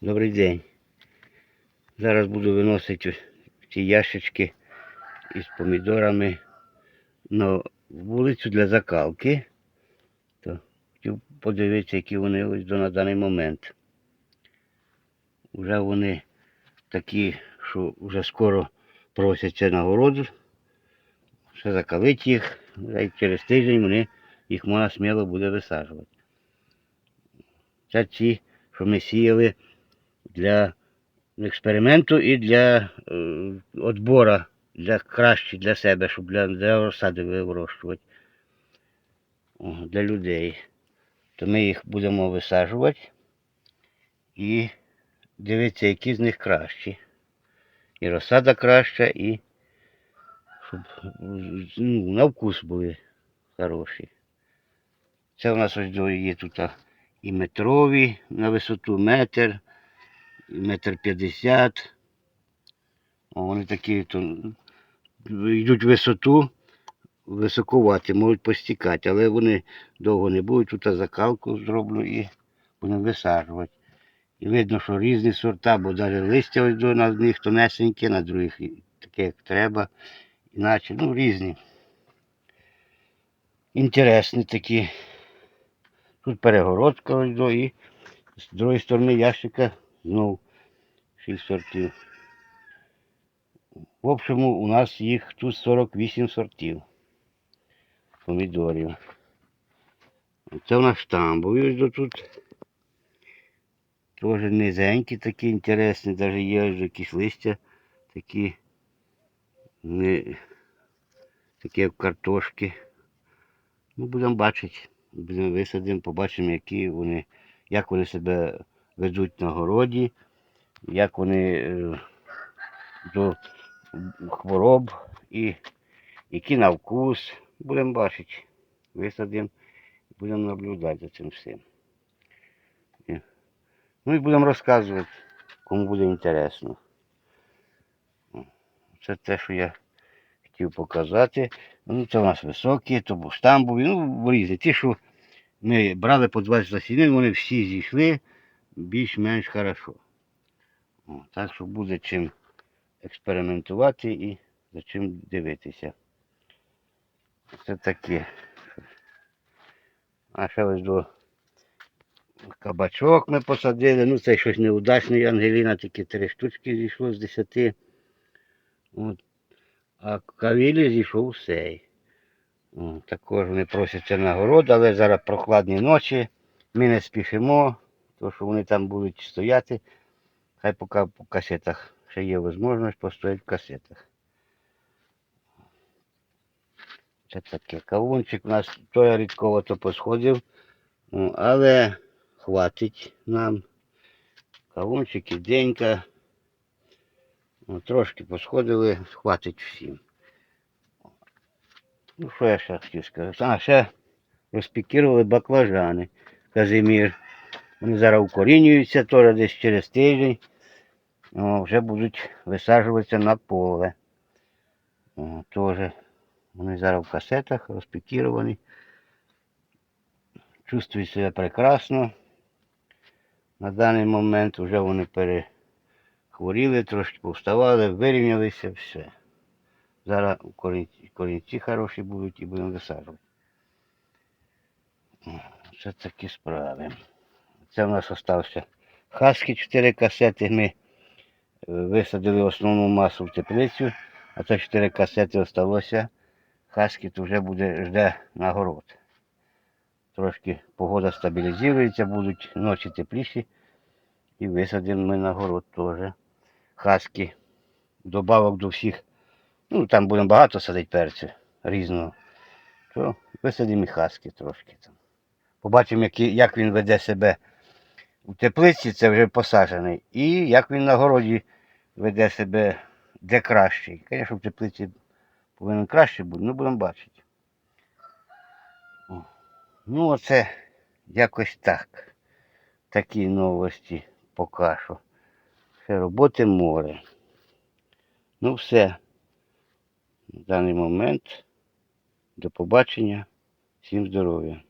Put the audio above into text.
Добрий день. Зараз буду виносити ці ящички із помідорами на вулицю для закалки. То хотів подивитися, які вони ось до на даний момент. Вже вони такі, що вже скоро просяться на городу. Ще закалить їх, й через тиждень вони, їх можна сміло буде висаджувати. Це ті, що ми сіяли для експерименту і для е, отбора, для краще для себе, щоб для, для розсади вирощувати. Для людей. То ми їх будемо висаджувати і дивитися, які з них кращі. І розсада краща, і щоб ну, на вкус були хороші. Це у нас ось є тут і метрові на висоту метр, метр п'ятдесят. Вони такі то, йдуть в висоту, високувати, можуть постікати, але вони довго не будуть. Тут закалку зроблю і будемо висаджувати. І видно, що різні сорта, бо навіть листя ось до на одних тонесеньке, на других таке, як треба. Іначе, ну, різні. Інтересні такі. Тут перегородка ось до і з другої сторони ящика знов шість сортів. В общому у нас їх тут 48 сортів помідорів. Це у нас штамбові ось до тут. Теж низенькі такі інтересні, навіть є якісь листя такі, не, такі як картошки. Ну, будемо бачити. Будемо висадимо, побачимо, які вони, як вони себе ведуть на городі, як вони е, до хвороб і які на вкус. Будемо бачити. Висадимо, будемо наблюдати за цим всім. Ну і будемо розказувати, кому буде інтересно. Це те, що я хотів показати. Ну, це у нас високі, то штамбові, ну, різні. Ті, що ми брали по 20 засінин, вони всі зійшли більш-менш хорошо. О, так що буде чим експериментувати і за чим дивитися. Це таке. А ще ось до кабачок ми посадили. Ну, це щось неудачний Ангеліна, тільки три штучки зійшло з десяти. От. А кавілі зійшов сей. Також вони просяться на город, але зараз прохладні ночі. Ми не спішимо, тому що вони там будуть стояти. Хай поки по касетах ще є можливість постояти в касетах. Це таке. Кавунчик у нас то я рідково то посходив, ну, але хватить нам. Кавунчик і денька. Ну, трошки посходили, хватить всім. Ну, що я ще хотів сказати? А, ще розпікірували баклажани. Казимір. Вони зараз укорінюються, теж десь через тиждень. О, вже будуть висаджуватися на поле. О, теж вони зараз в касетах розпікіровані. Чувствують себе прекрасно. На даний момент вже вони перехворіли, трошки повставали, вирівнялися, все. Зараз корінці, корінці хороші будуть і будемо висаджувати. Це такі справи. Це в нас залишився хаски 4 касети. Ми е, висадили основну масу в теплицю, а це 4 касети залишилося. Хаски то вже буде жде на город. Трошки погода стабілізується, будуть ночі тепліші. І висадимо ми на город теж. Хаски. Добавок до всіх. Ну, там будемо багато садити перцю різного. То висадимо і хаски трошки там. Побачимо, як він веде себе у теплиці, це вже посаджений. І як він на городі веде себе де кращий. Звісно, в теплиці повинен краще бути, ну будемо бачити. Ну, оце якось так. Такі новості поки що. Ще роботи море. Ну все. На даний момент. До побачення. Всім здоров'я.